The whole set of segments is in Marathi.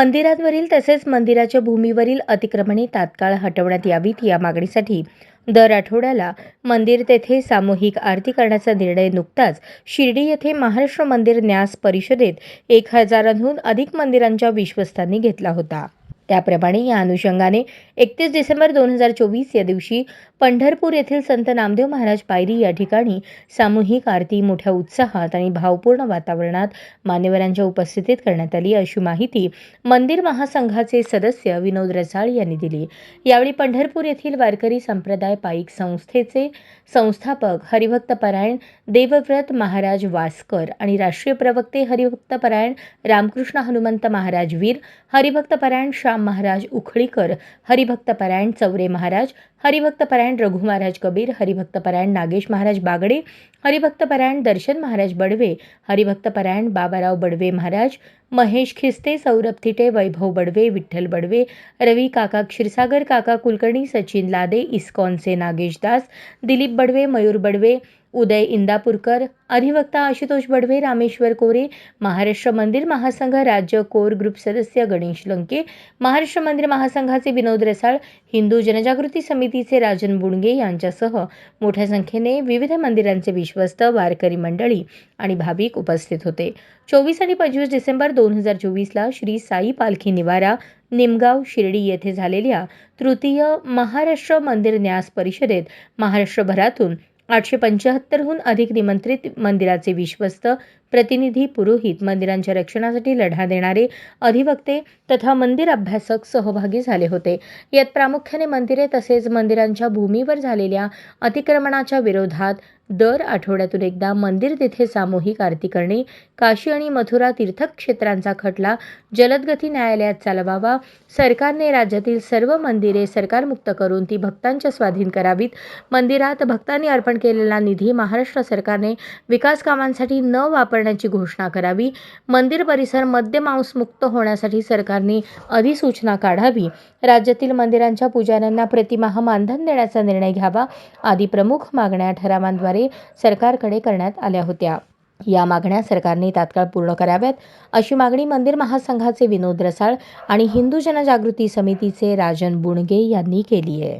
मंदिरांवरील तसेच मंदिराच्या भूमीवरील अतिक्रमणे तात्काळ हटवण्यात यावीत या मागणीसाठी दर आठवड्याला मंदिर तेथे सामूहिक आरती करण्याचा निर्णय नुकताच शिर्डी येथे महाराष्ट्र मंदिर न्यास परिषदेत एक हजारांहून अधिक मंदिरांच्या विश्वस्तांनी घेतला होता. त्याप्रमाणे या अनुषंगाने एकतीस डिसेंबर दोन हजार चोवीस या दिवशी पंढरपूर येथील संत नामदेव महाराज पायरी या ठिकाणी सामूहिक आरती मोठ्या उत्साहात आणि भावपूर्ण वातावरणात मान्यवरांच्या उपस्थितीत करण्यात आली. अशी माहिती मंदिर महासंघाचे सदस्य विनोद रसाळ यांनी दिली. यावेळी पंढरपूर येथील वारकरी संप्रदाय पाईक संस्थेचे संस्थापक हरिभक्त परायण देवव्रत महाराज वासकर आणि राष्ट्रीय प्रवक्ते हरिभक्त परायण रामकृष्ण हनुमंत महाराज वीर हरिभक्त परायण श्याम महाराज उखळीकर हरिभक्त परायण चौरे महाराज हरिभक्त परायण रघु महाराज कबीर हरिभक्त परायण नागेश महाराज बागडे हरिभक्त परायण दर्शन महाराज बडवे हरिभक्त परायण बाबाराव बडवे महाराज महेश खिस्ते सौरभ थिटे वैभव बडवे विठ्ठल बडवे रवी काका क्षीरसागर काका कुलकर्णी सचिन लादे इस्कॉनचे नागेश दास दिलीप बडवे मयूर बडवे उदय इंदापूरकर अधिवक्ता आशुतोष बडवे रामेश्वर कोरे महाराष्ट्र मंदिर महासंघ राज्य कोर ग्रुप सदस्य गणेश लंके महाराष्ट्र मंदिर महासंघाचे विनोद रसाळ हिंदू जनजागृती समितीचे राजन बुणगे यांच्यासह मोठ्या संख्येने विविध मंदिरांचे विश्वस्त वारकरी मंडळी आणि भाविक उपस्थित होते. चोवीस आणि पंचवीस डिसेंबर दोन हजार चोवीसला श्री साई पालखी निवारा निमगाव शिर्डी येथे झालेल्या तृतीय महाराष्ट्र मंदिर न्यास परिषदेत महाराष्ट्रभरातून आठशे पंच्याहत्तरहून अधिक निमंत्रित मंदिराचे विश्वस्त प्रतिनिधी पुरोहित मंदिरांच्या रक्षणासाठी लढा देणारे अधिवक्ते तथा मंदिर अभ्यासक सहभागी झाले होते. यात प्रामुख्याने मंदिरे तसेच मंदिरांच्या भूमीवर झालेल्या अतिक्रमणाच्या विरोधात दर आठवड्यातून एकदा मंदिर तेथे सामूहिक आरती करणे काशी आणि मथुरा तीर्थक्षेत्रांचा खटला जलदगती न्यायालयात चालवावा. सरकारने राज्यातील सर्व मंदिरे सरकारमुक्त करून ती भक्तांच्या स्वाधीन करावीत. मंदिरात भक्तांनी अर्पण केलेला निधी महाराष्ट्र सरकारने विकास कामांसाठी न वापरण्याची घोषणा करावी. मंदिर परिसर मद्य मांसमुक्त होण्यासाठी सरकारने अधिसूचना काढावी. राज्यातील मंदिरांच्या पुजाऱ्यांना प्रतिमाह मानधन देण्याचा निर्णय घ्यावा. आदी प्रमुख मागण्या ठरावांद्वारे सरकारकडे करण्यात आल्या होत्या. या मागण्या सरकारने तात्काळ पूर्ण कराव्यात अशी मागणी मंदिर महासंघाचे विनोद रसाळ आणि हिंदू जनजागृती समितीचे राजन बुणगे यांनी केली आहे.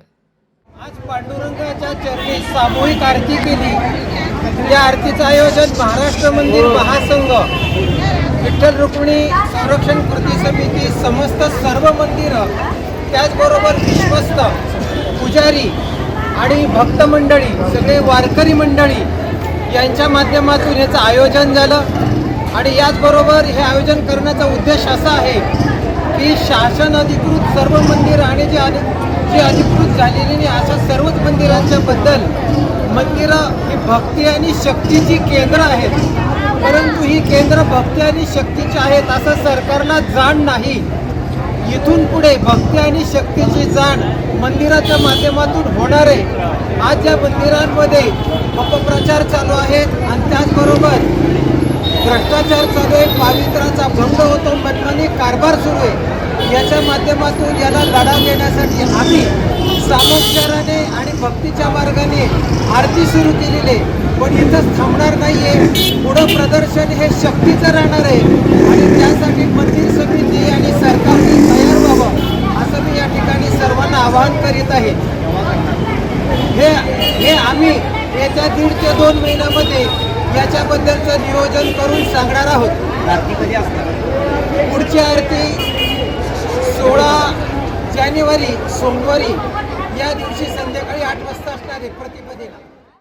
आज पांडुरंगाच्या चरणी सामूहिक आरती केली. या आरतीचं आयोजन महाराष्ट्र मंदिर महासंघ विठ्ठल रुक्मिणी संरक्षण कृती समिती समस्त सर्व मंदिरं त्याचबरोबर विश्वस्त पुजारी आणि भक्त मंडळी सगळे वारकरी मंडळी यांच्या माध्यमातून याचं आयोजन झालं. आणि याचबरोबर हे आयोजन करण्याचा उद्देश असा आहे की शासन अधिकृत सर्व मंदिर आणि जे अधि जी अधिकृत झालेली नाही अशा सर्वच मंदिरांच्याबद्दल मंदिरं ही भक्ती आणि शक्तीची केंद्र आहेत. परंतु ही केंद्र भक्ती आणि शक्तीची आहेत असं सरकारला जाण नाही. इथून पुढे भक्ती आणि शक्तीची जाण मंदिराच्या माध्यमातून होणार आहे. आज या मंदिरांमध्ये अपप्रचार चालू आहेत आणि त्याचबरोबर भ्रष्टाचार चालू आहे पावित्राचा भंग होतो मनमानी कारभार सुरू आहे. याच्या माध्यमातून याला लढा देण्यासाठी आम्ही सामोपचाराने आणि भक्तीच्या मार्गाने आरती सुरू केलेली आहे. पण इथंच थांबणार नाही आहे पुढं प्रदर्शन हे शक्तीचं राहणार आहे. आणि त्यासाठी मंदिर समिती आणि सरकारने तयार व्हावं असं मी या ठिकाणी सर्वांना आवाहन करीत आहे हे हे आम्ही येत्या दीड ते दोन महिन्यामध्ये याच्याबद्दलचं नियोजन करून सांगणार आहोत. आरती कधी असणार? पुढची आरती सोळा जानेवारी सोमवारी या दिवशी संध्याकाळी आठ वाजता असणार आहे. प्रतिपदेला